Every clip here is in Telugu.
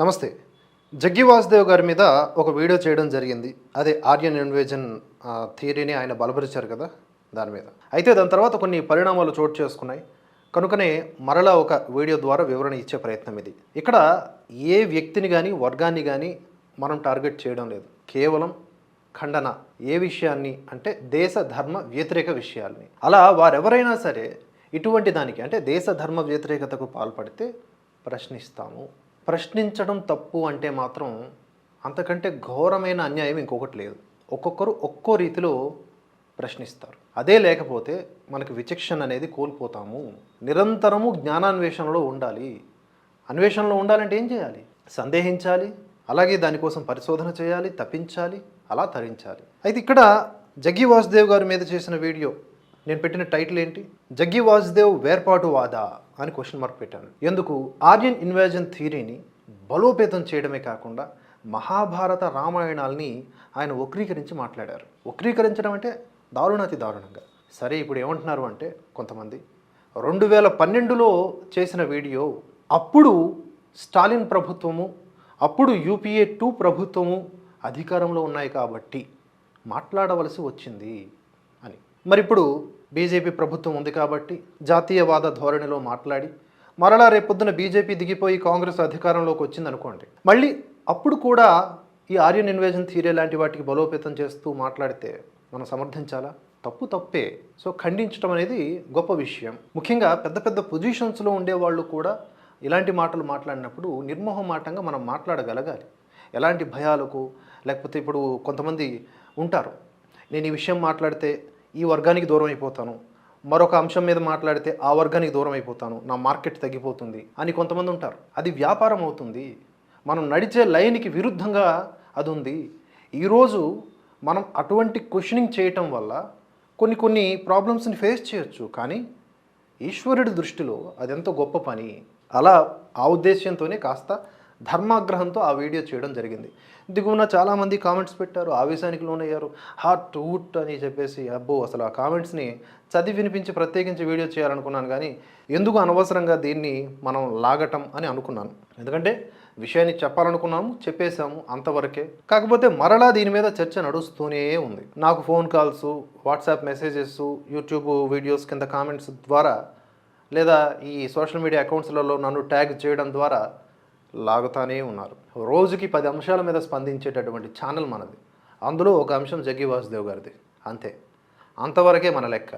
నమస్తే. జగ్గి వాసుదేవ్ గారి మీద ఒక వీడియో చేయడం జరిగింది. అదే ఆర్యన్ ఇన్వేజన్ థియరీని ఆయన బలపరిచారు కదా దాని మీద. అయితే దాని తర్వాత కొన్ని పరిణామాలు చోటు చేసుకున్నాయి. కనుకనే మరలా ఒక వీడియో ద్వారా వివరణ ఇచ్చే ప్రయత్నం ఇది. ఇక్కడ ఏ వ్యక్తిని కానీ వర్గాన్ని కానీ మనం టార్గెట్ చేయడం లేదు. కేవలం ఖండన ఏ విషయాన్ని అంటే దేశ ధర్మ వ్యతిరేక విషయాల్ని. అలా వారెవరైనా సరే ఇటువంటి దానికి అంటే దేశ ధర్మ వ్యతిరేకతకు పాల్పడితే ప్రశ్నిస్తాము. ప్రశ్నించడం తప్పు అంటే మాత్రం అంతకంటే ఘోరమైన అన్యాయం ఇంకొకటి లేదు. ఒక్కొక్కరు ఒక్కో రీతిలో ప్రశ్నిస్తారు. అదే లేకపోతే మనకి విచక్షణ అనేది కోల్పోతాము. నిరంతరము జ్ఞానాన్వేషణలో ఉండాలి. అన్వేషణలో ఉండాలంటే ఏం చేయాలి? సందేహించాలి. అలాగే దానికోసం పరిశోధన చేయాలి తప్పించాలి అలా తరించాలి. అయితే ఇక్కడ జగ్గి వాసుదేవ్ గారి మీద చేసిన వీడియో నేను పెట్టిన టైటిల్ ఏంటి? జగ్గి వాసుదేవ్ వేర్పాటు వాదా అని క్వశ్చన్ మార్క్ పెట్టాను. ఎందుకు? ఆర్యన్ ఇన్వేజన్ థియరీని బలోపేతం చేయడమే కాకుండా మహాభారత రామాయణాల్ని ఆయన వక్రీకరించి మాట్లాడారు. వక్రీకరించడం అంటే దారుణాతి దారుణంగా. సరే ఇప్పుడు ఏమంటున్నారు అంటే కొంతమంది రెండు వేల పన్నెండులో చేసిన వీడియో అప్పుడు స్టాలిన్ ప్రభుత్వము అప్పుడు యూపీఏ టూ ప్రభుత్వము అధికారంలో ఉన్నాయి కాబట్టి మాట్లాడవలసి వచ్చింది అని. మరి ఇప్పుడు బీజేపీ ప్రభుత్వం ఉంది కాబట్టి జాతీయవాద ధోరణిలో మాట్లాడి మరలా రేపొద్దున బీజేపీ దిగిపోయి కాంగ్రెస్ అధికారంలోకి వచ్చింది అనుకోండి మళ్ళీ అప్పుడు కూడా ఈ ఆర్యన్ ఇన్వేజన్ థియరీ లాంటి వాటికి బలోపేతం చేస్తూ మాట్లాడితే మనం సమర్థించాలా? తప్పు తప్పే. సో ఖండించడం అనేది గొప్ప విషయం. ముఖ్యంగా పెద్ద పెద్ద పొజిషన్స్లో ఉండేవాళ్ళు కూడా ఇలాంటి మాటలు మాట్లాడినప్పుడు నిర్మోహమాటంగా మనం మాట్లాడగలగాలి. ఎలాంటి భయాలకు లేకపోతే ఇప్పుడు కొంతమంది ఉంటారు. నేను ఈ విషయం మాట్లాడితే ఈ వర్గానికి దూరం అయిపోతాను. మరొక అంశం మీద మాట్లాడితే ఆ వర్గానికి దూరం అయిపోతాను. నా మార్కెట్ తగ్గిపోతుంది అని కొంతమంది ఉంటారు. అది వ్యాపారం అవుతుంది. మనం నడిచే లైన్కి విరుద్ధంగా అది ఉంది. ఈరోజు మనం అటువంటి క్వశ్చనింగ్ చేయటం వల్ల కొన్ని కొన్ని ప్రాబ్లమ్స్ని ఫేస్ చేయొచ్చు. కానీ ఈశ్వరుడి దృష్టిలో అదెంతో గొప్ప పని. అలా ఆ ఉద్దేశ్యంతోనే కాస్త ధర్మాగ్రహంతో ఆ వీడియో చేయడం జరిగింది. దిగువన చాలామంది కామెంట్స్ పెట్టారు ఆవేశానికి లోనయ్యారు. హార్ట్ హూట్ అని చెప్పేసి అబ్బో అసలు ఆ కామెంట్స్ని చదివి వినిపించి ప్రత్యేకించి వీడియో చేయాలనుకున్నాను కానీ ఎందుకు అనవసరంగా దీన్ని మనం లాగటం అని అనుకున్నాను. ఎందుకంటే విషయాన్ని చెప్పాలనుకున్నాము చెప్పేశాము అంతవరకే. కాకపోతే మరలా దీని మీద చర్చ నడుస్తూనే ఉంది. నాకు phone calls WhatsApp messages YouTube videos కింద కామెంట్స్ ద్వారా లేదా ఈ సోషల్ మీడియా అకౌంట్స్లలో నన్ను ట్యాగ్ చేయడం ద్వారా లాగుతానే ఉన్నారు. రోజుకి పది అంశాల మీద స్పందించేటటువంటి ఛానల్ మనది. అందులో ఒక అంశం జగ్గి వాసుదేవ్ గారిది. అంతే. అంతవరకే మన లెక్క.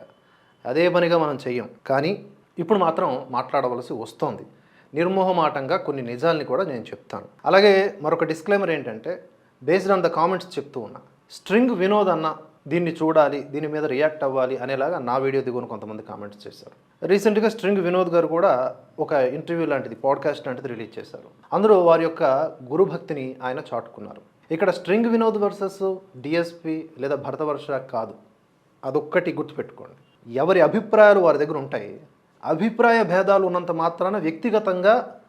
అదే పనిగా మనం చెయ్యం. కానీ ఇప్పుడు మాత్రం మాట్లాడవలసి వస్తోంది. నిర్మోహమాటంగా కొన్ని నిజాల్ని కూడా నేను చెప్తాను. అలాగే మరొక డిస్క్లైమర్ ఏంటంటే బేస్డ్ ఆన్ ద కామెంట్స్ చెప్తూ ఉన్నా. స్ట్రింగ్ వినోద్ అన్న దీన్ని చూడాలి దీని మీద రియాక్ట్ అవ్వాలి అనేలాగా నా వీడియో దిగున కొంతమంది కామెంట్స్ చేశారు. రీసెంట్గా స్ట్రింగ్ వినోద్ గారు కూడా ఒక ఇంటర్వ్యూ లాంటిది పాడ్కాస్ట్ లాంటిది రిలీజ్ చేశారు. అందులో వారి యొక్క గురుభక్తిని ఆయన చాటుకున్నారు. ఇక్కడ స్ట్రింగ్ వినోద్ వర్సెస్ డిఎస్పి లేదా భరతవర్ష కాదు. అదొక్కటి గుర్తుపెట్టుకోండి. ఎవరి అభిప్రాయాలు వారి దగ్గర ఉంటాయి అభిప్రాయ భేదాలు ఉన్నంత మాత్రాన వ్యక్తిగతంగా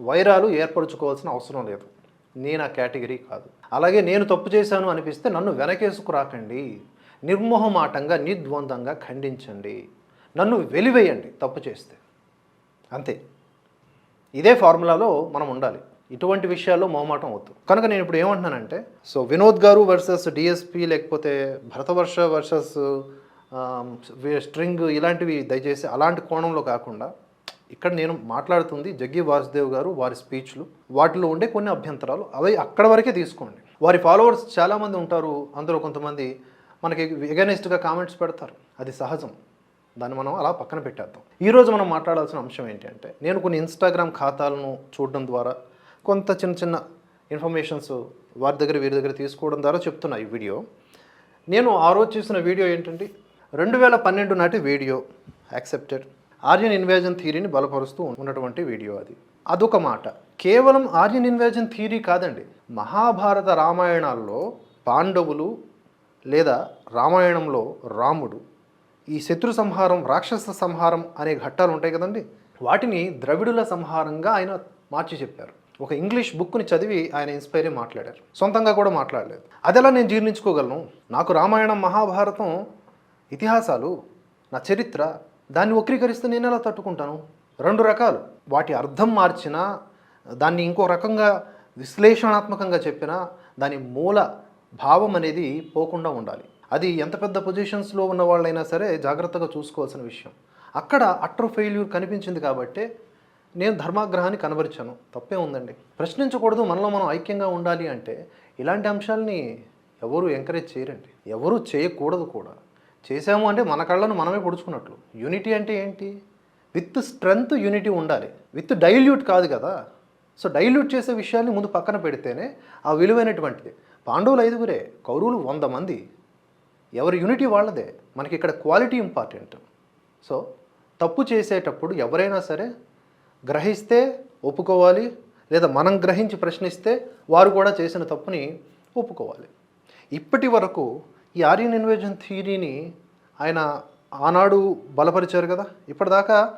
వైరాలు ఏర్పరచుకోవాల్సిన అవసరం లేదు. నేను ఆ కేటగిరీ కాదు. అలాగే నేను తప్పు చేశాను అనిపిస్తే నన్ను వెనకేసుకురాకండి నిర్మోహమాటంగా నిర్ద్వందంగా ఖండించండి. నన్ను వెలివేయండి తప్పు చేస్తే. అంతే. ఇదే ఫార్ములాలో మనం ఉండాలి. ఇటువంటి విషయాల్లో మొహమాటం అవుతుంది కనుక నేను ఇప్పుడు ఏమంటున్నానంటే సో వినోద్ గారు వర్సెస్ డిఎస్పి లేకపోతే భరతవర్ష వర్సెస్ స్ట్రింగ్ ఇలాంటివి దయచేసి అలాంటి కోణంలో కాకుండా ఇక్కడ నేను మాట్లాడుతుంది జగ్గి వాసుదేవ్ గారు వారి స్పీచ్లు. వాటిలో ఉండే కొన్ని అభ్యంతరాలు అవి అక్కడ వరకే తీసుకోండి. వారి ఫాలోవర్స్ చాలామంది ఉంటారు. అందులో కొంతమంది మనకి ఎగనెస్ట్గా కామెంట్స్ పెడతారు. అది సహజం. దాన్ని మనం అలా పక్కన పెట్టేద్దాం. ఈరోజు మనం మాట్లాడాల్సిన అంశం ఏంటి అంటే నేను కొన్ని ఇన్స్టాగ్రామ్ ఖాతాలను చూడడం ద్వారా కొంత చిన్న చిన్న ఇన్ఫర్మేషన్స్ వారి దగ్గర వీరి దగ్గర తీసుకోవడం ద్వారా చెప్తున్నా ఈ వీడియో. నేను ఆ రోజు చూసిన వీడియో ఏంటంటే రెండు వేల పన్నెండు నాటి వీడియో యాక్సెప్టెడ్. ఆర్యన్ ఇన్వేజన్ థియరీని బలపరుస్తూ ఉన్నటువంటి వీడియో అది. అదొక మాట. కేవలం ఆర్యన్ ఇన్వేజన్ థియరీ కాదండి. మహాభారత రామాయణాల్లో పాండవులు లేదా రామాయణంలో రాముడు ఈ శత్రు సంహారం రాక్షస సంహారం అనే ఘట్టాలు ఉంటాయి కదండి. వాటిని ద్రవిడుల సంహారంగా ఆయన మార్చి చెప్పారు. ఒక ఇంగ్లీష్ బుక్ని చదివి ఆయన ఇన్స్పైర్ అయ్యి మాట్లాడారు. సొంతంగా కూడా మాట్లాడలేదు. అదెలా నేను జీర్ణించుకోగలను? నాకు రామాయణం మహాభారతం ఇతిహాసాలు నా చరిత్ర దాన్ని వక్రీకరిస్తే నేను ఎలా తట్టుకుంటాను? రెండు రకాలు. వాటి అర్థం మార్చినా దాన్ని ఇంకో రకంగా విశ్లేషణాత్మకంగా చెప్పినా దాని మూల భావం అనేది పోకుండా ఉండాలి. అది ఎంత పెద్ద పొజిషన్స్లో ఉన్న వాళ్ళైనా సరే జాగ్రత్తగా చూసుకోవాల్సిన విషయం. అక్కడ అట్రో ఫెయిల్యూర్ కనిపించింది కాబట్టే నేను ధర్మాగ్రహాన్ని కనబరిచాను తప్పే ఉందండి. ప్రశ్నించకూడదు. మనలో మనం ఐక్యంగా ఉండాలి అంటే ఇలాంటి అంశాలని ఎవరు ఎంకరేజ్ చేయరండి. ఎవరు చేయకూడదు కూడా. చేసాము అంటే మన కళ్ళను మనమే పొడుచుకున్నట్లు. యూనిటీ అంటే ఏంటి? విత్ స్ట్రెంగ్త్ యూనిటీ ఉండాలి. విత్ డైల్యూట్ కాదు కదా. సో డైల్యూట్ చేసే విషయాన్ని ముందు పక్కన పెడితేనే ఆ విలువైనటువంటిది. పాండవులు ఐదుగురే కౌరవులు వంద మంది. ఎవరి యూనిటీ వాళ్ళదే. మనకి ఇక్కడ క్వాలిటీ ఇంపార్టెంట్ సో తప్పు చేసేటప్పుడు ఎవరైనా సరే గ్రహిస్తే ఒప్పుకోవాలి లేదా మనం గ్రహించి ప్రశ్నిస్తే వారు కూడా చేసిన తప్పుని ఒప్పుకోవాలి. ఇప్పటి వరకు ఈ ఆర్యన్ ఇన్వేజన్ థియరీని ఆయన ఆనాడు బలపరిచారు కదా? ఇప్పటిదాకా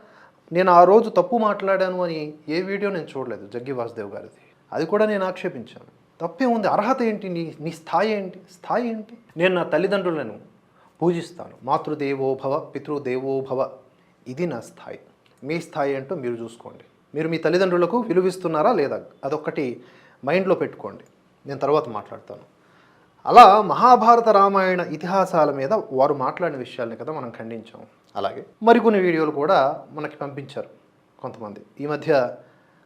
నేను ఆ రోజు తప్పు మాట్లాడాను అని ఏ వీడియో నేను చూడలేదు జగ్గి వాసుదేవ్ గారిది. అది కూడా నేను ఆక్షేపించాను. తప్పే ఉంది అర్హత ఏంటి? నీ నీ స్థాయి ఏంటి? స్థాయి ఏంటి? నేను నా తల్లిదండ్రులను పూజిస్తాను. మాతృదేవోభవ పితృదేవోభవ. ఇది నా స్థాయి. మీ స్థాయి ఏంటో మీరు చూసుకోండి. మీరు మీ తల్లిదండ్రులకు విలువిస్తున్నారా లేదా? అదొక్కటి మైండ్లో పెట్టుకోండి. నేను తర్వాత మాట్లాడతాను. అలా మహాభారత రామాయణ ఇతిహాసాల మీద వారు మాట్లాడిన విషయాల్ని కదా మనం ఖండించాం. అలాగే మరికొన్ని వీడియోలు కూడా మనకి పంపించారు కొంతమంది. ఈ మధ్య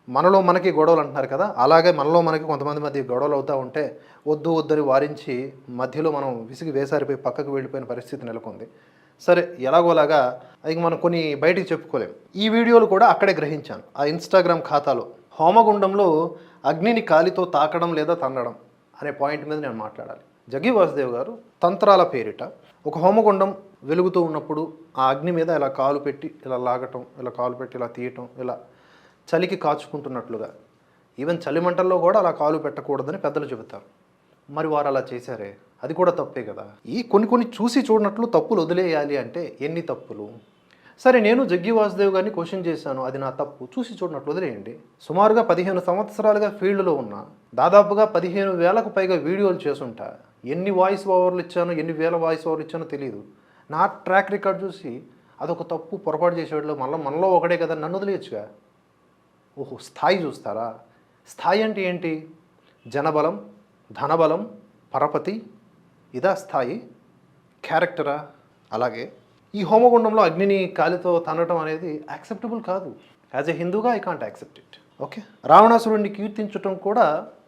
మనలో మనకి గొడవలు అంటున్నారు కదా అలాగే మనలో మనకి కొంతమంది మధ్య గొడవలు అవుతూ ఉంటే వద్దు వద్దని వారించి మధ్యలో మనం విసిగి వేసారిపోయి పక్కకు వెళ్ళిపోయిన పరిస్థితి నెలకొంది. సరే ఎలాగోలాగా అది మనం కొన్ని బయటికి చెప్పుకోలేం. ఈ వీడియోలు కూడా అక్కడే గ్రహించాను. ఆ ఇన్స్టాగ్రామ్ ఖాతాలో హోమగుండంలో అగ్నిని కాలితో తాకడం లేదా తన్నడం. అనే పాయింట్ మీద నేను మాట్లాడాలి. జగ్గి వాసుదేవ్ గారు తంత్రాల పేరిట ఒక హోమగుండం వెలుగుతూ ఉన్నప్పుడు ఆ అగ్ని మీద ఇలా కాలు పెట్టి ఇలా లాగటం ఇలా కాలు పెట్టి ఇలా తీయటం ఇలా చలికి కాచుకుంటున్నట్లుగా. ఈవెన్ చలిమంటల్లో కూడా అలా కాలు పెట్టకూడదని పెద్దలు చెబుతారు. మరి వారు అలా చేశారే? అది కూడా తప్పే కదా? ఈ కొన్ని కొన్ని చూసి చూడనట్లు తప్పులు వదిలేయాలి అంటే ఎన్ని తప్పులు? సరే నేను జగ్గి వాసుదేవ్ గారిని క్వశ్చన్ చేశాను. అది నా తప్పు. చూసి చూడనట్లు వదిలేయండి. సుమారుగా పదిహేను సంవత్సరాలుగా ఫీల్డ్లో ఉన్నా దాదాపుగా పదిహేను వేలకు పైగా వీడియోలు చేసుంటా ఎన్ని వాయిస్ ఓవర్లు ఇచ్చానో ఎన్ని వేల వాయిస్ ఓవర్లు ఇచ్చానో తెలియదు నా ట్రాక్ రికార్డ్ చూసి అదొక తప్పు పొరపాటు చేసేవాళ్ళు మళ్ళీ మనలో ఒకడే కదా నన్ను వదిలేయచ్చుగా? ఓహో స్థాయి చూస్తారా? స్థాయి అంటే ఏంటి? జనబలం ధనబలం పరపతి ఇదా స్థాయి? క్యారెక్టరా? అలాగే ఈ హోమగుండంలో అగ్నిని కాలితో తనటం అనేది యాక్సెప్టబుల్ కాదు. As a హిందూగా I can't accept it okay రావణాసురుడిని కీర్తించడం కూడా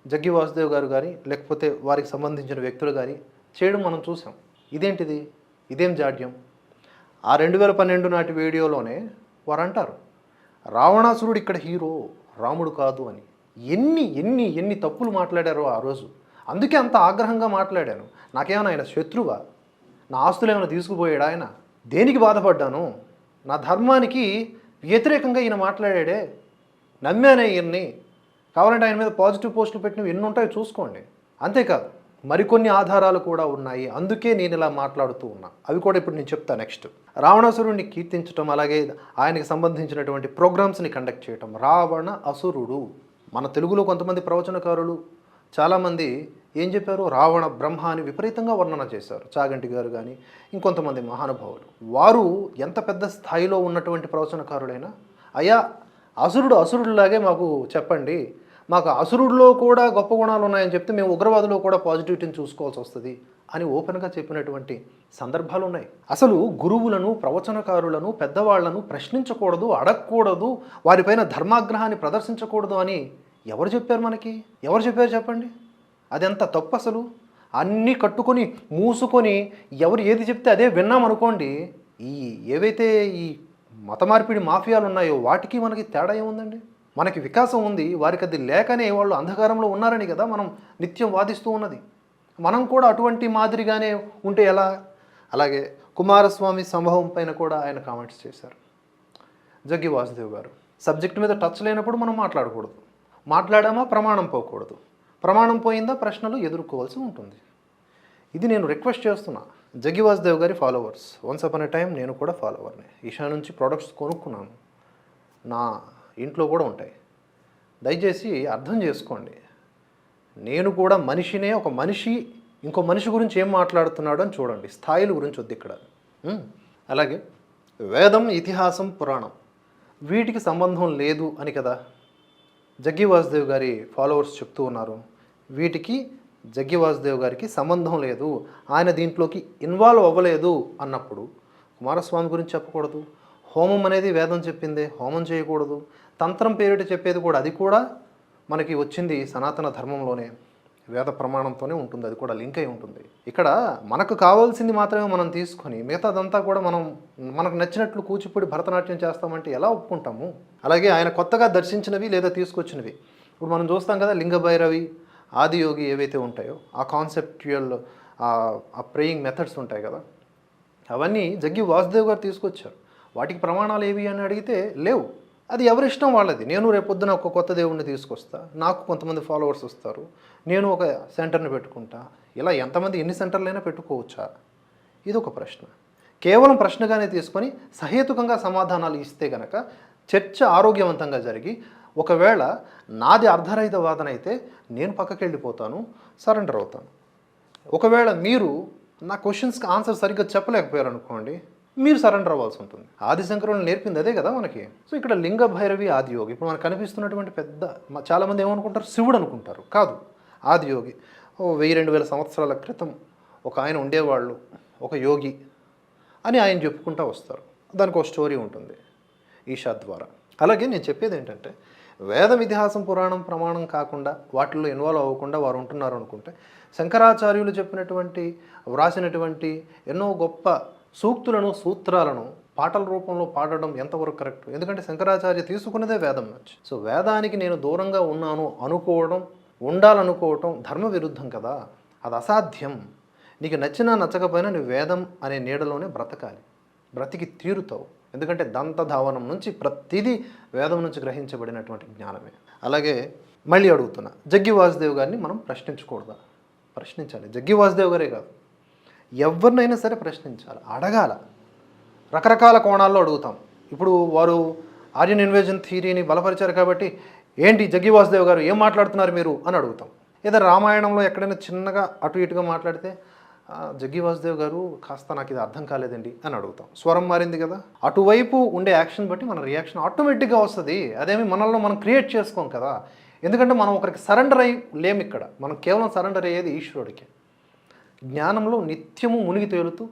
జగ్గి వాసుదేవ్ గారు కానీ లేకపోతే వారికి సంబంధించిన వ్యక్తులు కానీ చేయడం మనం చూసాం. ఇదేంటిది? ఇదేం జాడ్యం? ఆ రెండు వేల పన్నెండు నాటి వీడియోలోనే వారు అంటారు రావణాసురుడు ఇక్కడ హీరో రాముడు కాదు అని. ఎన్ని ఎన్ని ఎన్ని తప్పులు మాట్లాడారో ఆ రోజు. అందుకే అంత ఆగ్రహంగా మాట్లాడాను. నాకేమైనా ఆయన శత్రువా? నా ఆస్తులు ఏమైనా తీసుకుపోయాడా ఆయన? దేనికి బాధపడ్డాను? నా ధర్మానికి వ్యతిరేకంగా ఈయన మాట్లాడాడే? నమ్మానే ఈయన్ని. కావాలంటే ఆయన మీద పాజిటివ్ పోస్టులు పెట్టినవి ఎన్ని ఉంటాయో చూసుకోండి. అంతేకాదు మరికొన్ని ఆధారాలు కూడా ఉన్నాయి. అందుకే నేను ఇలా మాట్లాడుతూ ఉన్నా. అవి కూడా ఇప్పుడు నేను చెప్తా నెక్స్ట్. రావణాసురుడిని కీర్తించడం అలాగే ఆయనకి సంబంధించినటువంటి ప్రోగ్రామ్స్ని కండక్ట్ చేయటం. రావణ అసురుడు మన తెలుగులో కొంతమంది ప్రవచనకారులు చాలామంది ఏం చెప్పారు? రావణ బ్రహ్మ అని విపరీతంగా వర్ణన చేశారు. చాగంటి గారు కానీ ఇంకొంతమంది మహానుభావులు. వారు ఎంత పెద్ద స్థాయిలో ఉన్నటువంటి ప్రవచనకారుడైనా అయ్యా అసురుడు అసురుడిలాగే మాకు చెప్పండి. మాకు అసురుడిలో కూడా గొప్ప గుణాలు ఉన్నాయని చెప్తే మేము ఉగ్రవాదులో కూడా పాజిటివిటీని చూసుకోవాల్సి వస్తుంది అని ఓపెన్గా చెప్పినటువంటి సందర్భాలు ఉన్నాయి. అసలు గురువులను ప్రవచనకారులను పెద్దవాళ్ళను ప్రశ్నించకూడదు అడగకూడదు వారిపైన ధర్మాగ్రహాన్ని ప్రదర్శించకూడదు అని ఎవరు చెప్పారు మనకి? ఎవరు చెప్పారు చెప్పండి? అదెంత తప్పు అసలు అన్నీ కట్టుకొని మూసుకొని ఎవరు ఏది చెప్తే అదే విన్నామనుకోండి ఈ ఏవైతే ఈ మత మార్పిడి మాఫియాలు ఉన్నాయో వాటికి మనకి తేడా ఏముందండి? మనకి వికాసం ఉంది వారికి అది లేకనే వాళ్ళు అంధకారంలో ఉన్నారని కదా మనం నిత్యం వాదిస్తూ ఉన్నది. మనం కూడా అటువంటి మాదిరిగానే ఉంటే ఎలా? అలాగే కుమారస్వామి సంభవం పైన కూడా ఆయన కామెంట్స్ చేశారు. జగ్గి వాసుదేవ్ గారు సబ్జెక్ట్ మీద టచ్ లేనప్పుడు మనం మాట్లాడకూడదు. మాట్లాడామా? ప్రమాణం పోకూడదు. ప్రమాణం పోయిందా? ప్రశ్నలు ఎదుర్కోవాల్సి ఉంటుంది. ఇది నేను రిక్వెస్ట్ చేస్తున్నా. జగ్గివాస్దేవ్ గారి followers. Once upon a time నేను కూడా ఫాలోవర్ని. ఈషా నుంచి ప్రోడక్ట్స్ కొనుక్కున్నాను. నా ఇంట్లో కూడా ఉంటాయి. దయచేసి అర్థం చేసుకోండి. నేను కూడా మనిషినే ఒక మనిషి ఇంకో మనిషి గురించి ఏం మాట్లాడుతున్నాడు అని చూడండి. స్థాయిల గురించి వద్దు ఇక్కడ. అలాగే వేదం ఇతిహాసం పురాణం. వీటికి సంబంధం లేదు అని కదా జగ్గి వాసుదేవ్ గారి ఫాలోవర్స్ చెప్తూ ఉన్నారు. వీటికి జగ్గి వాసుదేవ్ గారికి సంబంధం లేదు. ఆయన దీంట్లోకి ఇన్వాల్వ్ అవ్వలేదు అన్నప్పుడు కుమారస్వామి గురించి చెప్పకూడదు. హోమం అనేది వేదం చెప్పిందే హోమం చేయకూడదు. తంత్రం పేరిట చెప్పేది కూడా అది కూడా మనకి వచ్చింది సనాతన ధర్మంలోనే. వేద ప్రమాణంతోనే ఉంటుంది అది కూడా లింక్ అయి ఉంటుంది. ఇక్కడ మనకు కావాల్సింది మాత్రమే మనం తీసుకొని మిగతాదంతా కూడా మనం మనకు నచ్చినట్లు కూచిపూడి భరతనాట్యం చేస్తామంటే ఎలా ఒప్పుకుంటాము? అలాగే ఆయన కొత్తగా దర్శించినవి లేదా తీసుకొచ్చినవి. ఇప్పుడు మనం చూస్తాం కదా లింగ భైరవి ఆదియోగి ఏవైతే ఉంటాయో ఆ కాన్సెప్చువల్ ఆ ప్రేయింగ్ మెథడ్స్ ఉంటాయి కదా అవన్నీ జగ్గి వాసుదేవ్ గారు తీసుకొచ్చారు. వాటికి ప్రమాణాలు ఏవి అని అడిగితే లేవు. అది ఎవరి ఇష్టం వాళ్ళది. నేను రేపొద్దున ఒక కొత్త దేవుడిని తీసుకొస్తా నాకు కొంతమంది ఫాలోవర్స్ వస్తారు నేను ఒక సెంటర్ని పెట్టుకుంటా ఇలా ఎంతమంది ఎన్ని సెంటర్లైనా పెట్టుకోవచ్చా? ఇది ఒక ప్రశ్న. కేవలం ప్రశ్నగానే తీసుకొని సహేతుకంగా సమాధానాలు ఇస్తే గనక చర్చ ఆరోగ్యవంతంగా జరిగి ఒకవేళ నాది అర్ధరహిత వాదన అయితే నేను పక్కకి వెళ్ళిపోతాను సరెండర్ అవుతాను. ఒకవేళ మీరు నా క్వశ్చన్స్కి ఆన్సర్ సరిగ్గా చెప్పలేకపోయారు అనుకోండి మీరు సరెండర్ అవ్వాల్సి ఉంటుంది. ఆదిశంకరులు నేర్పింది అదే కదా మనకి. సో ఇక్కడ లింగ భైరవి ఆదియోగి. ఇప్పుడు మనకు కనిపిస్తున్నటువంటి పెద్ద మ- చాలామంది ఏమనుకుంటారు? శివుడు అనుకుంటారు. కాదు ఆదియోగి. ఓ వెయ్యి రెండు వేల సంవత్సరాల క్రితం ఒక ఆయన ఉండేవాళ్ళు ఒక యోగి అని ఆయన చెప్పుకుంటూ వస్తారు. దానికి ఒక స్టోరీ ఉంటుంది ఈషా ద్వారా. అలాగే నేను చెప్పేది ఏంటంటే వేదం ఇతిహాసం పురాణం ప్రమాణం కాకుండా వాటిల్లో ఇన్వాల్వ్ అవ్వకుండా వారు ఉంటున్నారు అనుకుంటే శంకరాచార్యులు చెప్పినటువంటి వ్రాసినటువంటి ఎన్నో గొప్ప సూక్తులను సూత్రాలను పాటల రూపంలో పాడడం ఎంతవరకు కరెక్ట్ ఎందుకంటే శంకరాచార్య తీసుకున్నదే వేదం. నుంచి సో వేదానికి నేను దూరంగా ఉన్నాను అనుకోవడం ఉండాలనుకోవటం ధర్మ విరుద్ధం కదా. అది అసాధ్యం. నీకు నచ్చినా నచ్చకపోయినా నువ్వు వేదం అనే నీడలోనే బ్రతకాలి. బ్రతికి తీరుతావు. ఎందుకంటే దంతధావనం నుంచి ప్రతిదీ వేదం నుంచి గ్రహించబడినటువంటి జ్ఞానమే. అలాగే మళ్ళీ అడుగుతున్నా జగ్గి వాసుదేవ్ గారిని మనం ప్రశ్నించకూడదా? ప్రశ్నించాలి. జగ్గి వాసుదేవ్ గారే కాదు. ఎవరినైనా సరే ప్రశ్నించాలి. అడగాల. రకరకాల కోణాల్లో అడుగుతాం. ఇప్పుడు వారు ఆర్యన్ ఇన్వేజన్ థియరీని బలపరిచారు కాబట్టి ఏంటి జగ్గి వాసుదేవ్ గారు ఏం మాట్లాడుతున్నారు మీరు అని అడుగుతాం. ఏదో రామాయణంలో ఎక్కడైనా చిన్నగా అటు ఇటుగా మాట్లాడితే జగ్గి వాసుదేవ్ గారు కాస్త నాకు ఇది అర్థం కాలేదండి అని అడుగుతాం. స్వరం మారింది కదా? అటువైపు ఉండే యాక్షన్ బట్టి మన రియాక్షన్ ఆటోమేటిక్గా వస్తుంది. అదేమి మనల్ని మనం క్రియేట్ చేసుకోం కదా? ఎందుకంటే మనం ఒకరికి సరెండర్ అయ్యి లేము ఇక్కడ. మనం కేవలం సరెండర్ అయ్యేది ఈశ్వరుడికి. జ్ఞానంలో నిత్యము మునిగి తేలుతూ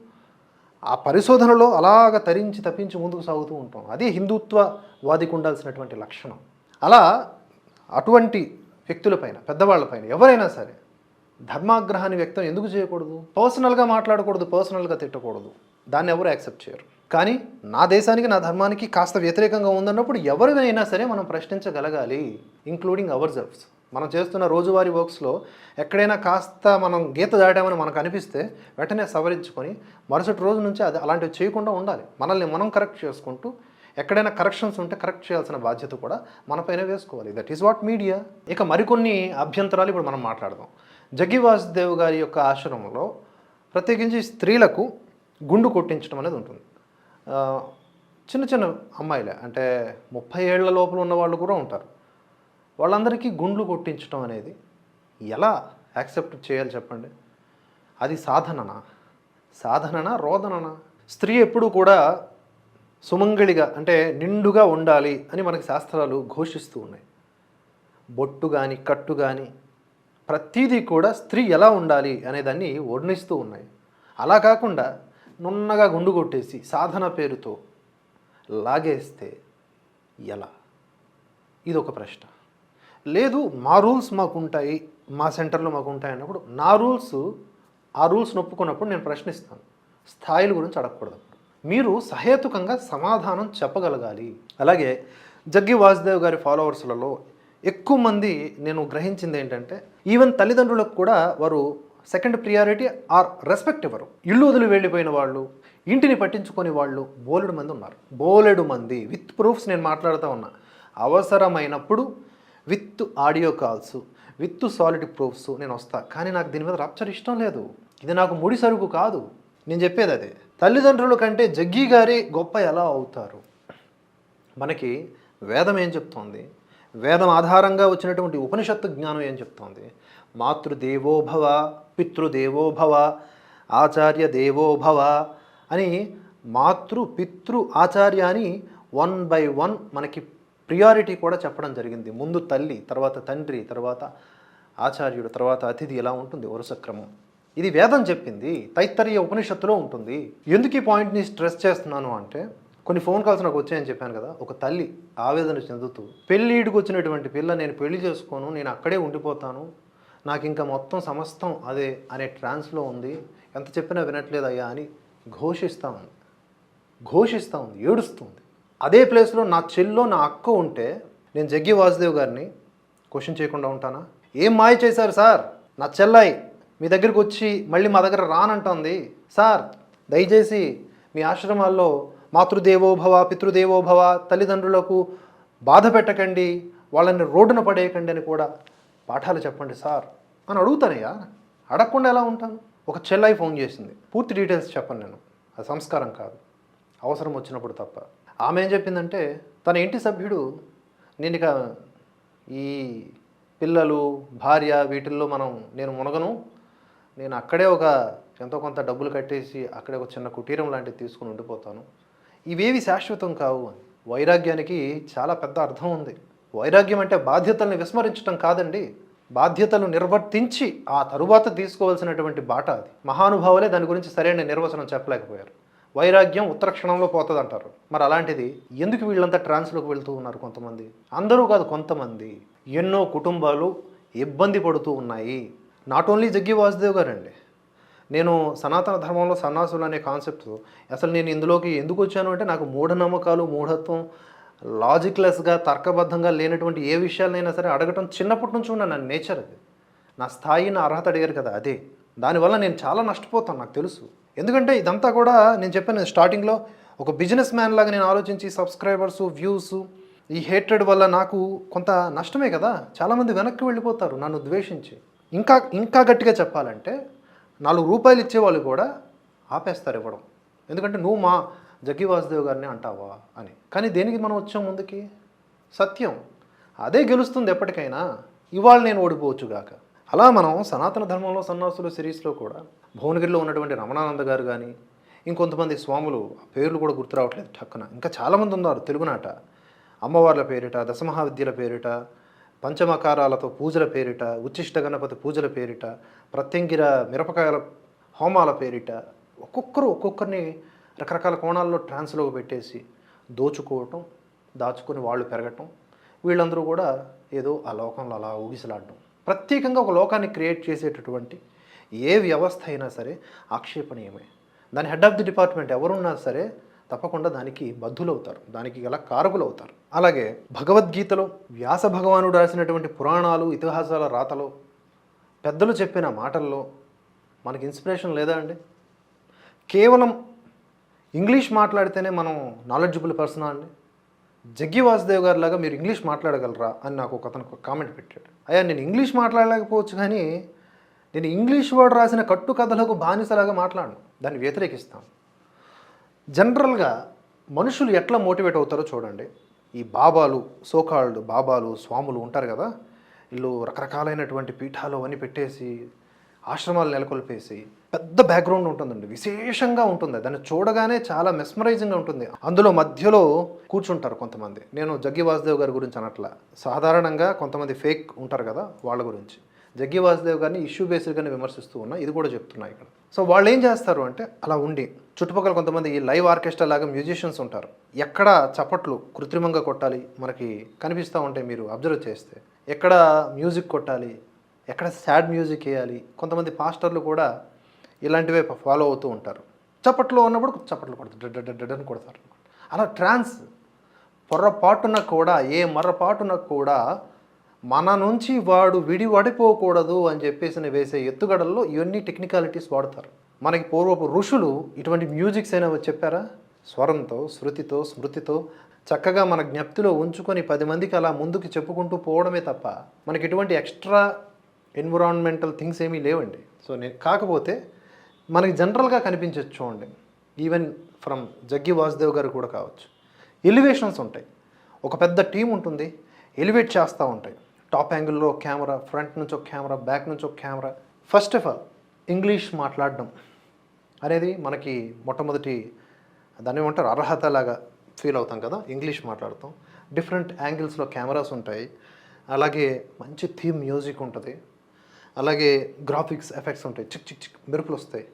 ఆ పరిశోధనలో అలాగ తరించి తప్పించి ముందుకు సాగుతూ ఉంటాం. అదే హిందుత్వవాదికి ఉండాల్సినటువంటి లక్షణం. అలా అటువంటి వ్యక్తులపైన పెద్దవాళ్ళపైన ఎవరైనా సరే ధర్మాగ్రహాన్ని వ్యక్తం ఎందుకు చేయకూడదు? పర్సనల్గా మాట్లాడకూడదు పర్సనల్గా తిట్టకూడదు. దాన్ని ఎవరు యాక్సెప్ట్ చేయరు. కానీ నా దేశానికి నా ధర్మానికి కాస్త వ్యతిరేకంగా ఉందన్నప్పుడు ఎవరినైనా సరే మనం ప్రశ్నించగలగాలి ఇంక్లూడింగ్ అవర్ సెల్ఫ్స్ మనం చేస్తున్న రోజువారీ వర్క్స్లో ఎక్కడైనా కాస్త మనం గీత దాటామని మనకు అనిపిస్తే వెంటనే సవరించుకొని మరుసటి రోజు నుంచి అది అలాంటివి చేయకుండా ఉండాలి. మనల్ని మనం కరెక్ట్ చేసుకుంటూ ఎక్కడైనా కరెక్షన్స్ ఉంటే కరెక్ట్ చేయాల్సిన బాధ్యత కూడా మనపైన వేసుకోవాలి. దట్ ఈస్ వాట్ మీడియా ఇక మరికొన్ని అభ్యంతరాలు ఇప్పుడు మనం మాట్లాడదాం. జగ్గి వాసుదేవ్ గారి యొక్క ఆశ్రమంలో ప్రత్యేకించి స్త్రీలకు గుండు కొట్టించడం అనేది ఉంటుంది. చిన్న చిన్న అమ్మాయిలే అంటే ముప్పై ఏళ్ళ లోపల ఉన్న వాళ్ళు కూడా ఉంటారు. వాళ్ళందరికీ గుండ్లు కొట్టించడం అనేది ఎలా యాక్సెప్ట్ చేయాలి చెప్పండి? అది సాధననా? సాధననా రోదననా? స్త్రీ ఎప్పుడూ కూడా సుమంగళిగా అంటే నిండుగా ఉండాలి అని మనకి శాస్త్రాలు ఘోషిస్తూ ఉన్నాయి. బొట్టు కానీ కట్టు కానీ ప్రతీదీ కూడా స్త్రీ ఎలా ఉండాలి అనేదాన్ని వర్ణిస్తూ ఉన్నాయి. అలా కాకుండా నున్నగా గుండు కొట్టేసి సాధన పేరుతో లాగేస్తే ఎలా? ఇది ఒక ప్రశ్న. లేదు మా రూల్స్ మాకు ఉంటాయి మా సెంటర్లో మాకు ఉంటాయి అన్నప్పుడు నా రూల్స్ ఆ రూల్స్ నొప్పుకున్నప్పుడు నేను ప్రశ్నిస్తాను. స్థాయిల గురించి అడగకూడదు మీరు సహేతుకంగా సమాధానం చెప్పగలగాలి. అలాగే జగ్గి వాసుదేవ్ గారి ఫాలోవర్స్లలో ఎక్కువ మంది నేను గ్రహించింది ఏంటంటే ఈవెన్ తల్లిదండ్రులకు కూడా వారు సెకండ్ ప్రియారిటీ ఆర్ రెస్పెక్ట్ ఇవ్వరు ఇల్లు వదిలి వెళ్ళిపోయిన వాళ్ళు ఇంటిని పట్టించుకొని వాళ్ళు బోలెడు మంది ఉన్నారు. బోలెడు మంది. విత్ ప్రూఫ్స్ నేను మాట్లాడుతూ ఉన్నా. అవసరమైనప్పుడు with audio calls with solid proofs నేను వస్తా. కానీ నాకు దీని మీద రప్చర్ ఇష్టం లేదు. ఇది నాకు ముడి సరుకు కాదు. నేను చెప్పేది అదే. తల్లిదండ్రుల కంటే జగ్గి గారే గొప్ప ఎలా అవుతారు? మనకి వేదం ఏం చెప్తోంది? వేదం ఆధారంగా వచ్చినటువంటి ఉపనిషత్తు జ్ఞానం ఏం చెప్తోంది? మాతృదేవోభవ పితృదేవోభవ ఆచార్య దేవోభవ అని మాతృ పితృ ఆచార్య అని వన్ బై వన్ మనకి ప్రియారిటీ కూడా చెప్పడం జరిగింది. ముందు తల్లి తర్వాత తండ్రి తర్వాత ఆచార్యుడు తర్వాత అతిథి ఇలా ఉంటుంది వరుస క్రమం. ఇది వేదం చెప్పింది తైత్తరీయ ఉపనిషత్తులో ఉంటుంది. ఎందుకు ఈ పాయింట్ని స్ట్రెస్ చేస్తున్నాను అంటే కొన్ని ఫోన్ కాల్స్ నాకు వచ్చాయని చెప్పాను కదా ఒక తల్లి ఆవేదన చెందుతూ పెళ్ళిడికి వచ్చినటువంటి పిల్ల నేను పెళ్ళి చేసుకోను నేను అక్కడే ఉండిపోతాను నాకు ఇంకా మొత్తం సమస్తం అదే అనే ట్రాన్స్లో ఉంది. ఎంత చెప్పినా వినట్లేదయ్యా అని ఘోషిస్తూ ఉంది. ఘోషిస్తూ ఉంది ఏడుస్తుంది అదే ప్లేస్లో నా చెల్లో నా అక్క ఉంటే నేను జగ్గి వాసుదేవ్ గారిని క్వశ్చన్ చేయకుండా ఉంటానా? ఏం మాయ చేశారు సార్? నా చెల్లాయి మీ దగ్గరికి వచ్చి మళ్ళీ మా దగ్గర రానంటుంది. సార్ దయచేసి మీ ఆశ్రమాల్లో మాతృదేవోభవ పితృదేవోభవ తల్లిదండ్రులకు బాధ పెట్టకండి వాళ్ళని రోడ్డున పడేయకండి అని కూడా పాఠాలు చెప్పండి సార్ అని అడుగుతానయ్యా. అడగకుండా ఎలా ఉంటాను? ఒక చెల్లై ఫోన్ చేసింది. పూర్తి డీటెయిల్స్ చెప్పను నేను. అది సంస్కారం కాదు. అవసరం వచ్చినప్పుడు తప్ప. ఆమె ఏం చెప్పిందంటే తన ఇంటి సభ్యుడు నేను ఇక ఈ పిల్లలు భార్య వీటిల్లో మనం నేను మునగను. నేను అక్కడే ఒక ఎంతో కొంత డబ్బులు కట్టేసి అక్కడే ఒక చిన్న కుటీరం లాంటిది తీసుకుని ఉండిపోతాను. ఇవేవి శాశ్వతం కావు అని. వైరాగ్యానికి చాలా పెద్ద అర్థం ఉంది. వైరాగ్యం అంటే బాధ్యతల్ని విస్మరించడం కాదండి. బాధ్యతలు నిర్వర్తించి ఆ తరువాత తీసుకోవాల్సినటువంటి బాట అది. మహానుభావులే దాని గురించి సరైన నిర్వచనం చెప్పలేకపోయారు. వైరాగ్యం ఉత్తర క్షణంలో పోతుంది అంటారు మరి అలాంటిది ఎందుకు వీళ్ళంతా ట్రాన్స్లోకి వెళ్తూ ఉన్నారు కొంతమంది? అందరూ కాదు కొంతమంది. ఎన్నో కుటుంబాలు ఇబ్బంది పడుతూ ఉన్నాయి. నాట్ ఓన్లీ జగ్గి వాసుదేవ్ గారండి. నేను సనాతన ధర్మంలో సన్నాసులు అనే కాన్సెప్ట్ అసలు నేను ఇందులోకి ఎందుకు వచ్చాను అంటే నాకు మూఢనమ్మకాలు మూఢత్వం లాజిక్లెస్గా తర్కబద్ధంగా లేనటువంటి ఏ విషయాలైనా సరే అడగటం చిన్నప్పటి నుంచి ఉన్న నా నేచర్ అది. నా స్థాయి నా అర్హత అడిగారు కదా అదే. దానివల్ల నేను చాలా నష్టపోతాను నాకు తెలుసు. ఎందుకంటే ఇదంతా కూడా నేను చెప్పాను స్టార్టింగ్లో ఒక బిజినెస్ మ్యాన్ లాగా నేను ఆలోచించి సబ్స్క్రైబర్స్ వ్యూస్ ఈ హేట్రెడ్ వల్ల నాకు కొంత నష్టమే కదా. చాలామంది వెనక్కి వెళ్ళిపోతారు నన్ను ద్వేషించి. ఇంకా ఇంకా గట్టిగా చెప్పాలంటే నాలుగు రూపాయలు ఇచ్చేవాళ్ళు కూడా ఆపేస్తారు ఇవ్వడం. ఎందుకంటే నువ్వు మా జగ్గి వాసుదేవ్ గారిని అంటావా అని. కానీ దేనికి మనం వచ్చాం ముందుకి? సత్యం. అదే గెలుస్తుంది ఎప్పటికైనా. ఇవాళ నేను ఓడిపోవచ్చుగాక అలా మనం సనాతన ధర్మంలో సన్నాసులు సిరీస్లో కూడా భువనగిరిలో ఉన్నటువంటి రమణానంద గారు కానీ ఇంకొంతమంది స్వాములు ఆ పేర్లు కూడా గుర్తు రావట్లేదు టక్కున. ఇంకా చాలామంది ఉన్నారు తెలుగునాట. అమ్మవార్ల పేరిట దశమహావిద్యల పేరిట పంచమకారాలతో పూజల పేరిట ఉచ్చిష్ట గణపతి పూజల పేరిట ప్రత్యంగిర మిరపకాయల హోమాల పేరిట ఒక్కొక్కరు ఒక్కొక్కరిని రకరకాల కోణాల్లో ట్రాన్స్లోకి పెట్టేసి దోచుకోవటం దాచుకొని వాళ్ళు పెరగటం వీళ్ళందరూ కూడా ఏదో ఆ లోకంలో అలా ఊగిసలాడటం. ప్రత్యేకంగా ఒక లోకాన్ని క్రియేట్ చేసేటటువంటి ఏ వ్యవస్థ అయినా సరే ఆక్షేపణీయమే. దాని హెడ్ ఆఫ్ ది డిపార్ట్మెంట్ ఎవరున్నా సరే తప్పకుండా దానికి బద్ధులవుతారు దానికి గల కారకులు అవుతారు అలాగే భగవద్గీతలో వ్యాస భగవానుడు రాసినటువంటి పురాణాలు ఇతిహాసాల రాతలో పెద్దలు చెప్పిన మాటల్లో మనకి ఇన్స్పిరేషన్ లేదా అండి? కేవలం ఇంగ్లీష్ మాట్లాడితేనే మనం నాలెడ్జబుల్ పర్సనా అండి? జగ్గి వాసుదేవ్ గారి లాగా మీరు ఇంగ్లీష్ మాట్లాడగలరా అని నాకు ఒక అతను కామెంట్ పెట్టాడు. అయ్యా నేను ఇంగ్లీష్ మాట్లాడలేకపోవచ్చు కానీ నేను ఇంగ్లీష్ వర్డ్ రాసిన కట్టు కథలకు బానిసలాగా మాట్లాడను. దాన్ని వ్యతిరేకిస్తాను. జనరల్గా మనుషులు ఎట్లా మోటివేట్ అవుతారో చూడండి. ఈ బాబాలు సోకాళ్ళు బాబాలు స్వాములు ఉంటారు కదా వీళ్ళు రకరకాలైనటువంటి పీఠాలు అవన్నీ పెట్టేసి ఆశ్రమాలు నెలకొల్పేసి పెద్ద బ్యాక్గ్రౌండ్ ఉంటుందండి. విశేషంగా ఉంటుంది. దాన్ని చూడగానే చాలా మెస్మరైజింగ్గా ఉంటుంది. అందులో మధ్యలో కూర్చుంటారు కొంతమంది. నేను జగ్గి వాసుదేవ్ గారి గురించి అనట్లా. సాధారణంగా కొంతమంది ఫేక్ ఉంటారు కదా వాళ్ళ గురించి. జగ్గి వాసుదేవ్ గారిని ఇష్యూ బేస్డ్గానే విమర్శిస్తూ ఉన్నా ఇది కూడా చెప్తున్నా ఇక్కడ. సో వాళ్ళు ఏం చేస్తారు అంటే అలా ఉండి చుట్టుపక్కల కొంతమంది ఈ లైవ్ ఆర్కెస్ట్రా లాగా మ్యూజిషియన్స్ ఉంటారు. ఎక్కడ చప్పట్లు కృత్రిమంగా కొట్టాలి మనకి కనిపిస్తూ ఉంటాయి మీరు అబ్జర్వ్ చేస్తే ఎక్కడ మ్యూజిక్ కొట్టాలి ఎక్కడ సాడ్ మ్యూజిక్ వేయాలి కొంతమంది పాస్టర్లు కూడా ఇలాంటివే ఫాలో అవుతూ ఉంటారు. చప్పట్లు ఉన్నప్పుడు చప్పట్లు కొడతారు. డడ్ డడ్ అని కొడతారు. అలా ట్రాన్స్ పొర్రపాటున కూడా ఏ మర్రపాటున కూడా మన నుంచి వాడు విడి వడిపోకూడదు అని చెప్పేసి వేసే ఎత్తుగడల్లో ఇవన్నీ టెక్నికాలిటీస్ వాడతారు. మనకి పూర్వపు ఋషులు ఇటువంటి మ్యూజిక్స్ అయినా చెప్పారా? స్వరంతో శృతితో స్మృతితో చక్కగా మన జ్ఞప్తిలో ఉంచుకొని పది మందికి అలా ముందుకు చెప్పుకుంటూ పోవడమే తప్ప మనకి ఎటువంటి ఎక్స్ట్రా ఎన్విరాన్మెంటల్ థింగ్స్ ఏమీ లేవండి. సో నేను కాకపోతే మనకి జనరల్గా కనిపించచ్చు చూడండి. ఈవెన్ ఫ్రమ్ జగ్గి వాసుదేవ్ గారు కూడా కావచ్చు. ఎలివేషన్స్ ఉంటాయి. ఒక పెద్ద టీం ఉంటుంది. ఎలివేట్ చేస్తూ ఉంటాయి. టాప్ యాంగిల్లో కెమెరా ఫ్రంట్ నుంచి ఒక కెమెరా బ్యాక్ నుంచి ఒక camera. First of all English మాట్లాడడం అనేది మనకి మొట్టమొదటి దాన్ని ఏమంటారు? అర్హత లాగా ఫీల్ అవుతాం కదా? ఇంగ్లీష్ మాట్లాడతాం. డిఫరెంట్ యాంగిల్స్లో కెమెరాస్ ఉంటాయి. అలాగే మంచి థీమ్ మ్యూజిక్ ఉంటుంది. అలాగే గ్రాఫిక్స్ ఎఫెక్ట్స్ ఉంటాయి. చిక్ చిక్ చిక్ మెరుపులు వస్తాయి.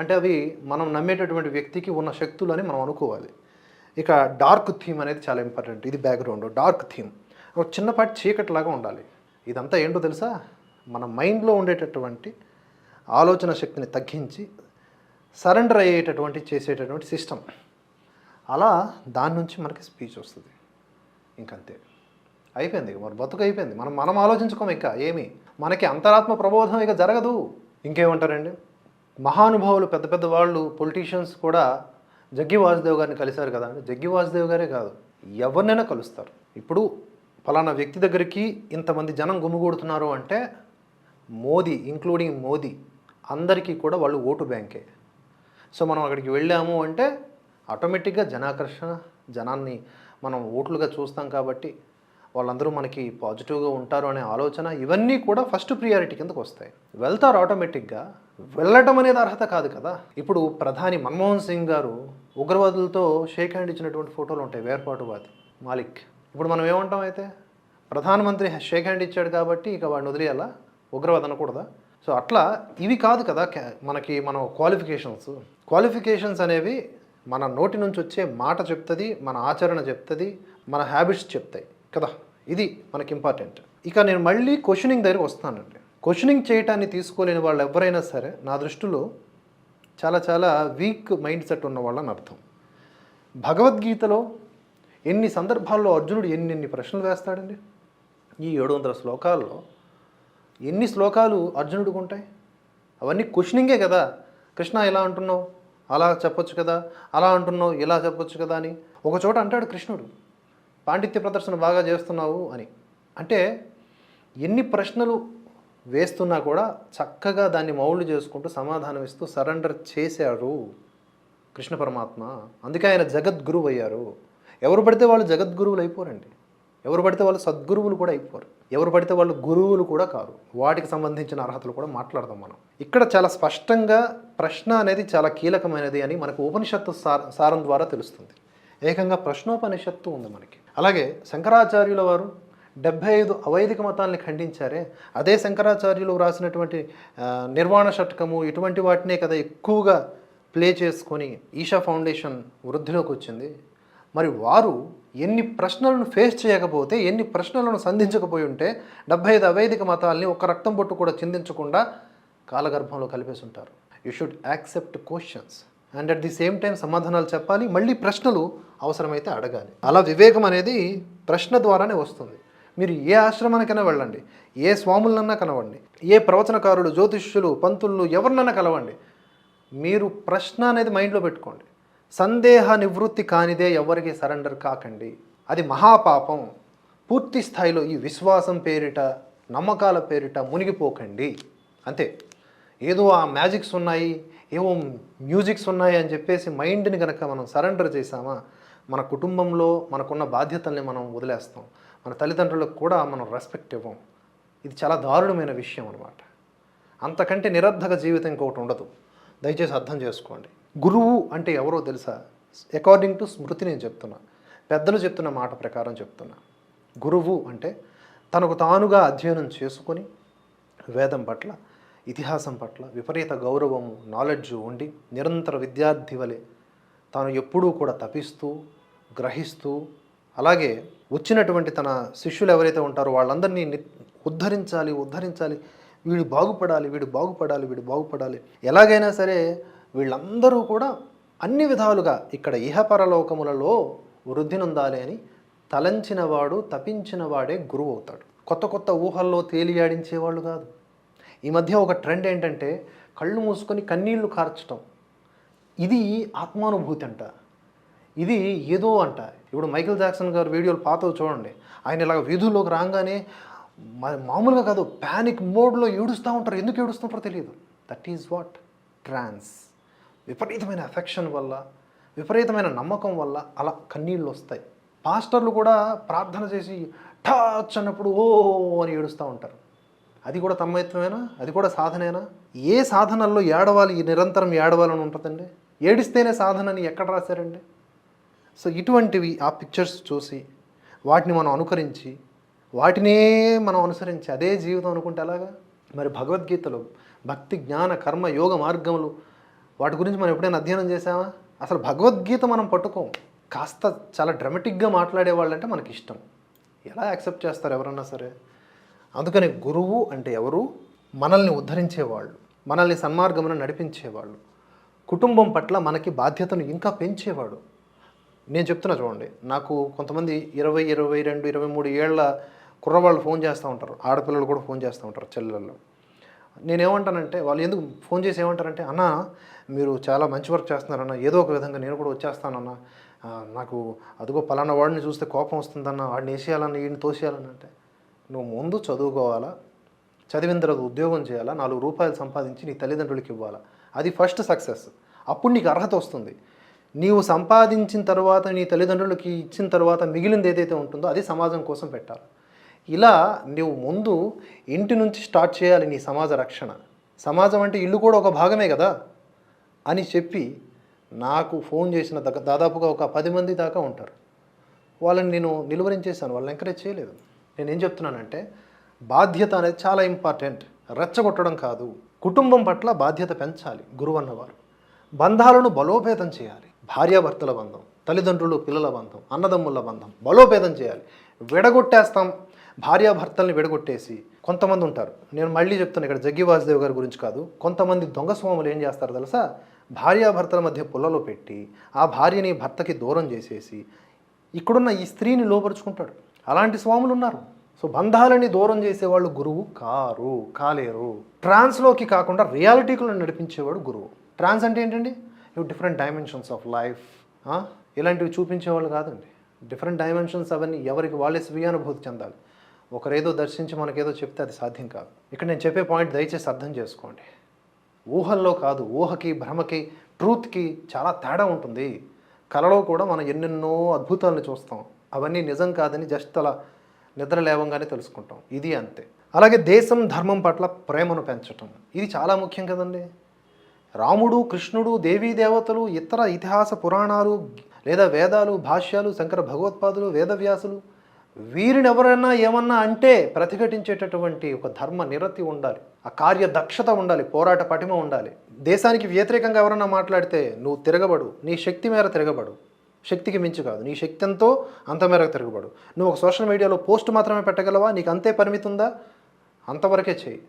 అంటే అవి మనం నమ్మేటటువంటి వ్యక్తికి ఉన్న శక్తులు అని మనం అనుకోవాలి. ఇక డార్క్ థీమ్ అనేది చాలా ఇంపార్టెంట్. ఇది బ్యాక్గ్రౌండ్. Dark theme. ఒక చిన్నపాటి చీకటిలాగా ఉండాలి. ఇదంతా ఏంటో తెలుసా? మన మైండ్లో ఉండేటటువంటి ఆలోచన శక్తిని తగ్గించి సరెండర్ అయ్యేటటువంటి చేసేటటువంటి సిస్టమ్. అలా దాని నుంచి మనకి స్పీచ్ వస్తుంది. ఇంకంతే. అయిపోయింది ఇక మరి బతుకు అయిపోయింది. మనం మనం ఆలోచించుకోం ఇక ఏమి? మనకి అంతరాత్మ ప్రబోధం ఇక జరగదు. ఇంకేమంటారండి? మహానుభావులు పెద్ద పెద్ద వాళ్ళు పొలిటీషియన్స్ కూడా జగ్గి వాసుదేవ్ గారిని కలిశారు కదా అంటే జగ్గి వాసుదేవ్ గారే కాదు. ఎవరినైనా కలుస్తారు. ఇప్పుడు ఫలానా వ్యక్తి దగ్గరికి ఇంతమంది జనం గుమిగూడుతున్నారు అంటే మోదీ ఇంక్లూడింగ్ మోదీ. అందరికీ కూడా వాళ్ళు ఓటు బ్యాంకే. సో మనం అక్కడికి వెళ్ళాము అంటే ఆటోమేటిక్గా జనాకర్షణ జనాన్ని మనం ఓట్లుగా చూస్తాం కాబట్టి వాళ్ళందరూ మనకి పాజిటివ్గా ఉంటారు అనే ఆలోచన ఇవన్నీ కూడా ఫస్ట్ ప్రియారిటీ కిందకు వస్తాయి. వెళ్తారు ఆటోమేటిక్గా. వెళ్ళటం అనేది అర్హత కాదు కదా. ఇప్పుడు ప్రధాని మన్మోహన్ సింగ్ గారు ఉగ్రవాదులతో షేక్ హ్యాండ్ ఇచ్చినటువంటి ఫోటోలు ఉంటాయి వేర్పాటువాది మాలిక్. ఇప్పుడు మనం ఏమంటాం అయితే? ప్రధానమంత్రి షేక్ హ్యాండ్ ఇచ్చాడు కాబట్టి ఇక వాడిని వదిలేయాలా? ఉగ్రవాదం అనకూడదా? సో అట్లా ఇవి కాదు కదా మనకి మనం క్వాలిఫికేషన్స్ క్వాలిఫికేషన్స్ అనేవి మన నోటి నుంచి వచ్చే మాట చెప్తుంది మన ఆచరణ చెప్తుంది మన హ్యాబిట్స్ చెప్తాయి కదా. ఇది మనకి ఇంపార్టెంట్ ఇక నేను మళ్ళీ క్వశ్చనింగ్ దగ్గరికి వస్తానండి. క్వశ్చనింగ్ చేయటాన్ని తీసుకోలేని వాళ్ళు ఎవరైనా సరే నా దృష్టిలో చాలా చాలా వీక్ మైండ్ సెట్ ఉన్న వాళ్ళని అర్థం. భగవద్గీతలో ఎన్ని సందర్భాల్లో అర్జునుడు ఎన్ని ఎన్ని ప్రశ్నలు వేస్తాడండి? ఈ ఏడు వందల శ్లోకాల్లో ఎన్ని శ్లోకాలు అర్జునుడికి ఉంటాయి? అవన్నీ క్వశ్చనింగే కదా. కృష్ణ ఇలా అంటున్నావు? అలా చెప్పొచ్చు కదా. అలా అంటున్నావు ఇలా చెప్పొచ్చు కదా అని. ఒక చోట అంటాడు కృష్ణుడు పాండిత్య ప్రదర్శన బాగా చేస్తున్నావు అని. అంటే ఎన్ని ప్రశ్నలు వేస్తున్నా కూడా చక్కగా దాన్ని మౌళ్ళు చేసుకుంటూ సమాధానం ఇస్తూ సరెండర్ చేశారు కృష్ణ పరమాత్మ. అందుకే ఆయన జగద్గురువు అయ్యారు ఎవరు పడితే వాళ్ళు జగద్గురువులు అయిపోరండి. ఎవరు పడితే వాళ్ళు సద్గురువులు కూడా అయిపోరు. ఎవరు పడితే వాళ్ళు గురువులు కూడా కారు. వాటికి సంబంధించిన అర్హతలు కూడా మాట్లాడదాం మనం. ఇక్కడ చాలా స్పష్టంగా ప్రశ్న అనేది చాలా కీలకమైనది అని మనకు ఉపనిషత్తు సార సారం ద్వారా తెలుస్తుంది. ఏకంగా ప్రశ్నోపనిషత్తు ఉంది మనకి. అలాగే శంకరాచార్యుల వారు డెబ్భై ఐదు అవైదిక మతాల్ని ఖండించారే. అదే శంకరాచార్యులు రాసినటువంటి నిర్వాణ షట్కము ఇటువంటి వాటినే కదా ఎక్కువగా ప్లే చేసుకొని ఈషా ఫౌండేషన్ వృద్ధిలోకి వచ్చింది. మరి వారు ఎన్ని ప్రశ్నలను ఫేస్ చేయకపోతే ఎన్ని ప్రశ్నలను సంధించకపోయి ఉంటే డెబ్బై ఐదు అవైదిక మతాల్ని ఒక రక్తం బొట్టు కూడా చిందించకుండా కాలగర్భంలో కలిపేసి ఉంటారు. You should accept questions and at the same time సమాధానాలు చెప్పాలి మళ్ళీ ప్రశ్నలు అవసరమైతే అడగాలి. అలా వివేకం అనేది ప్రశ్న ద్వారానే వస్తుంది. మీరు ఏ ఆశ్రమానికైనా వెళ్ళండి ఏ స్వాములనన్నా కలవండి ఏ ప్రవచనకారులు జ్యోతిష్యులు పంతులు ఎవరినన్నా కలవండి మీరు ప్రశ్న అనేది మైండ్లో పెట్టుకోండి. సందేహ నివృత్తి కానిదే ఎవరికి సరెండర్ కాకండి. అది మహాపాపం. పూర్తి స్థాయిలో ఈ విశ్వాసం పేరిట నమ్మకాల పేరిట మునిగిపోకండి. అంతే. ఏదో ఆ మ్యాజిక్స్ ఉన్నాయి ఏవో మ్యూజిక్స్ ఉన్నాయి అని చెప్పేసి మైండ్ని కనుక మనం సరెండర్ చేసామా మన కుటుంబంలో మనకున్న బాధ్యతల్ని మనం వదిలేస్తాం. మన తల్లిదండ్రులకు కూడా మనం రెస్పెక్ట్ ఇవ్వం. ఇది చాలా దారుణమైన విషయం అనమాట అంతకంటే నిరర్ధక జీవితం ఇంకొకటి ఉండదు. దయచేసి అర్థం చేసుకోండి. గురువు అంటే ఎవరో తెలుసా? అకార్డింగ్ టు స్మృతి నేను చెప్తున్నా. పెద్దలు చెప్తున్న మాట ప్రకారం చెప్తున్నా. గురువు అంటే తనకు తానుగా అధ్యయనం చేసుకొని వేదం పట్ల ఇతిహాసం పట్ల విపరీత గౌరవము నాలెడ్జ్ ఉండి నిరంతర విద్యార్థి వలె తాను ఎప్పుడూ కూడా తపిస్తూ గ్రహిస్తూ అలాగే వచ్చినటువంటి తన శిష్యులు ఎవరైతే ఉంటారో వాళ్ళందరినీ ఉద్ధరించాలి ఉద్ధరించాలి. వీడు బాగుపడాలి వీడు బాగుపడాలి వీడు బాగుపడాలి. ఎలాగైనా సరే వీళ్ళందరూ కూడా అన్ని విధాలుగా ఇక్కడ ఇహపరలోకములలో వృద్ధినొందాలి అని తలంచినవాడు తపించినవాడే గురువు అవుతాడు. కొత్త కొత్త ఊహల్లో తేలియాడించేవాళ్ళు కాదు. ఈ మధ్య ఒక ట్రెండ్ ఏంటంటే కళ్ళు మూసుకొని కన్నీళ్ళు కార్చటం. ఇది ఆత్మానుభూతి అంట. ఇది ఏదో అంట. ఇప్పుడు మైకిల్ జాక్సన్ గారు వీడియోలు పాతవి చూడండి. ఆయన ఇలాగ వీధుల్లోకి రాగానే మా- మామూలుగా కాదు ప్యానిక్ మోడ్లో ఏడుస్తూ ఉంటారు. ఎందుకు ఏడుస్తుంటారో తెలియదు. That is what? ట్రాన్స్. విపరీతమైన ఎఫెక్షన్ వల్ల విపరీతమైన నమ్మకం వల్ల అలా కన్నీళ్ళు వస్తాయి. పాస్టర్లు కూడా ప్రార్థన చేసి టచ్ అన్నప్పుడు ఓ అని ఏడుస్తూ ఉంటారు. అది కూడా తమ్మయత్వమేనా? అది కూడా సాధనేనా? ఏ సాధనల్లో ఏడవాలి నిరంతరం ఏడవాలని ఉంటుందండి? ఏడిస్తేనే సాధనని ఎక్కడ రాశారండి? సో ఇటువంటివి ఆ పిక్చర్స్ చూసి వాటిని మనం అనుకరించి వాటినే మనం అనుసరించి అదే జీవితం అనుకుంటే అలాగా మరి భగవద్గీతలో భక్తి జ్ఞాన కర్మ యోగ మార్గములు వాటి గురించి మనం ఎప్పుడైనా అధ్యయనం చేసామా అసలు భగవద్గీత మనం పట్టుకోం. కాస్త చాలా డ్రమటిక్గా మాట్లాడే వాళ్ళంటే మనకి ఇష్టం. ఎలా యాక్సెప్ట్ చేస్తారు ఎవరన్నా సరే? అందుకని గురువు అంటే ఎవరు? మనల్ని ఉద్ధరించేవాళ్ళు. మనల్ని సన్మార్గమున నడిపించేవాళ్ళు. కుటుంబం పట్ల మనకి బాధ్యతను ఇంకా పెంచేవాడు. నేను చెప్తున్నా చూడండి. నాకు కొంతమంది ఇరవై ఇరవై రెండు ఇరవై మూడు ఏళ్ళ కుర్రవాళ్ళు ఫోన్ చేస్తూ ఉంటారు. ఆడపిల్లలు కూడా ఫోన్ చేస్తూ ఉంటారు చెల్లెళ్ళు. నేనేమంటానంటే వాళ్ళు ఎందుకు ఫోన్ చేసి ఏమంటారంటే అన్న మీరు చాలా మంచి వర్క్ చేస్తున్నారన్న ఏదో ఒక విధంగా నేను కూడా వచ్చేస్తానన్న నాకు అదిగో పలానా వాడిని చూస్తే కోపం వస్తుందన్న వాడిని వేసేయాలన్న వీడిని తోసేయాలని అంటే నువ్వు ముందు చదువుకోవాలా చదివిన తర్వాత ఉద్యోగం చేయాలా నాలుగు రూపాయలు సంపాదించి నీ తల్లిదండ్రులకి ఇవ్వాలా? అది ఫస్ట్ సక్సెస్. అప్పుడు నీకు అర్హత వస్తుంది. నీవు సంపాదించిన తర్వాత నీ తల్లిదండ్రులకి ఇచ్చిన తర్వాత మిగిలింది ఏదైతే ఉంటుందో అది సమాజం కోసం పెట్టాలి. ఇలా నువ్వు ముందు ఇంటి నుంచి స్టార్ట్ చేయాలి నీ సమాజ రక్షణ. సమాజం అంటే ఇల్లు కూడా ఒక భాగమే కదా? అని చెప్పి నాకు ఫోన్ చేసిన దగ్గర దాదాపుగా ఒక పది మంది దాకా ఉంటారు. వాళ్ళని నేను నిలువరించేశాను వాళ్ళని ఎంకరేజ్ చేయలేదు. నేను ఏం చెప్తున్నానంటే బాధ్యత అనేది చాలా ఇంపార్టెంట్ రెచ్చగొట్టడం కాదు. కుటుంబం పట్ల బాధ్యత పెంచాలి గురువు అన్నవారు బంధాలను బలోపేతం చేయాలి. భార్యాభర్తల బంధం తల్లిదండ్రులు పిల్లల బంధం అన్నదమ్ముల బంధం బలోపేతం చేయాలి. విడగొట్టేస్తాం. భార్యాభర్తల్ని విడగొట్టేసి కొంతమంది ఉంటారు. నేను మళ్ళీ చెప్తాను ఇక్కడ జగ్గి వాసుదేవ్ గారి గురించి కాదు కొంతమంది దొంగ స్వాములు ఏం చేస్తారు తెలుసా? భార్యాభర్తల మధ్య పుల్లలో పెట్టి ఆ భార్యని భర్తకి దూరం చేసేసి ఇక్కడున్న ఈ స్త్రీని లోపరుచుకుంటాడు. అలాంటి స్వాములు ఉన్నారు. సో బంధాలని దూరం చేసేవాళ్ళు గురువు కారు కాలేరు. ట్రాన్స్లోకి కాకుండా రియాలిటీకులను నడిపించేవాడు గురువు. ట్రాన్స్ అంటే ఏంటండి? ఇవి డిఫరెంట్ డైమెన్షన్స్ ఆఫ్ లైఫ్ ఇలాంటివి చూపించేవాళ్ళు కాదండి. డిఫరెంట్ డైమెన్షన్స్ అవన్నీ ఎవరికి వాళ్ళే స్వీయానుభూతి చెందాలి. ఒకరేదో దర్శించి మనకేదో చెప్తే అది సాధ్యం కాదు. ఇక్కడ నేను చెప్పే పాయింట్ దయచేసి అర్థం చేసుకోండి. ఊహల్లో కాదు ఊహకి భ్రమకి ట్రూత్కి చాలా తేడా ఉంటుంది. కలలో కూడా మనం ఎన్నెన్నో అద్భుతాలను చూస్తాం. అవన్నీ నిజం కాదని జస్ట్ అలా నిద్ర లేవంగానే తెలుసుకుంటాం. ఇది అంతే. అలాగే దేశం ధర్మం పట్ల ప్రేమను పెంచటం. ఇది చాలా ముఖ్యం కదండి. రాముడు కృష్ణుడు దేవీ దేవతలు ఇతర ఇతిహాస పురాణాలు లేదా వేదాలు భాష్యాలు శంకర భగవత్పాదులు వేదవ్యాసులు వీరిని ఎవరైనా ఏమన్నా అంటే ప్రతిఘటించేటటువంటి ఒక ధర్మ నిరతి ఉండాలి. ఆ కార్య దక్షత ఉండాలి పోరాట పటిమ ఉండాలి. దేశానికి వ్యతిరేకంగా ఎవరన్నా మాట్లాడితే నువ్వు తిరగబడు నీ శక్తి మేర తిరగబడు. శక్తికి మించి కాదు నీ శక్తి ఎంతో అంత మేరకు తిరగబడు. నువ్వు ఒక సోషల్ మీడియాలో పోస్ట్ మాత్రమే పెట్టగలవా? నీకు అంతే పరిమితి ఉందా? అంతవరకే చేయి.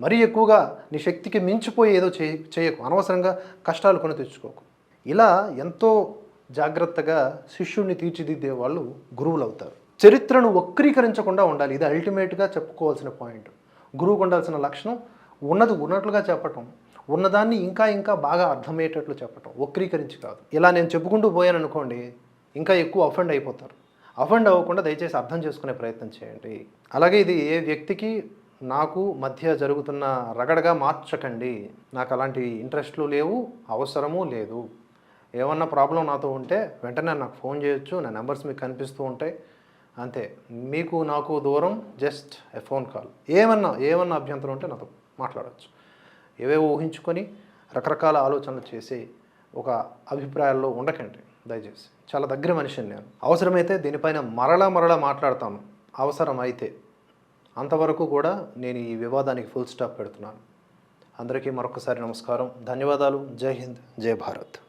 మరీ ఎక్కువగా నీ శక్తికి మించిపోయి ఏదో చేయ చేయకు. అనవసరంగా కష్టాలు కొని తెచ్చుకోకు. ఇలా ఎంతో జాగ్రత్తగా శిష్యుడిని తీర్చిదిద్దే వాళ్ళు గురువులు అవుతారు చరిత్రను వక్రీకరించకుండా ఉండాలి. ఇది అల్టిమేట్గా చెప్పుకోవాల్సిన పాయింట్ గురువుకు ఉండాల్సిన లక్షణం ఉన్నది ఉన్నట్లుగా చెప్పటం. ఉన్నదాన్ని ఇంకా ఇంకా బాగా అర్థమయ్యేటట్లు చెప్పటం. వక్రీకరించి కాదు. ఇలా నేను చెప్పుకుంటూ పోయాను అనుకోండి ఇంకా ఎక్కువ అఫెండ్ అయిపోతారు. అఫెండ్ అవ్వకుండా దయచేసి అర్థం చేసుకునే ప్రయత్నం చేయండి. అలాగే ఇది ఏ వ్యక్తికి నాకు మధ్య జరుగుతున్న రగడగా మార్చకండి. నాకు అలాంటి ఇంట్రెస్ట్లు లేవు అవసరము లేదు. ఏమన్నా ప్రాబ్లం నాతో ఉంటే వెంటనే నాకు ఫోన్ చేయొచ్చు. నా నెంబర్స్ మీకు కనిపిస్తూ ఉంటాయి. అంతే. మీకు నాకు దూరం జస్ట్ ఎ ఫోన్ కాల్ ఏమన్నా ఏమన్నా అభ్యంతరం ఉంటే నాతో మాట్లాడవచ్చు ఏవేవో ఊహించుకొని రకరకాల ఆలోచనలు చేసి ఒక అభిప్రాయాల్లో ఉండకండి. దయచేసి. చాలా దగ్గర మనిషిని నేను. అవసరమైతే దీనిపైన మరలా మరలా మాట్లాడతాను. అవసరం అయితే అంతవరకు కూడా నేను ఈ వివాదానికి ఫుల్ స్టాప్ పెడుతున్నాను. అందరికీ మరొకసారి నమస్కారం. ధన్యవాదాలు. జై హింద్. జై భారత్.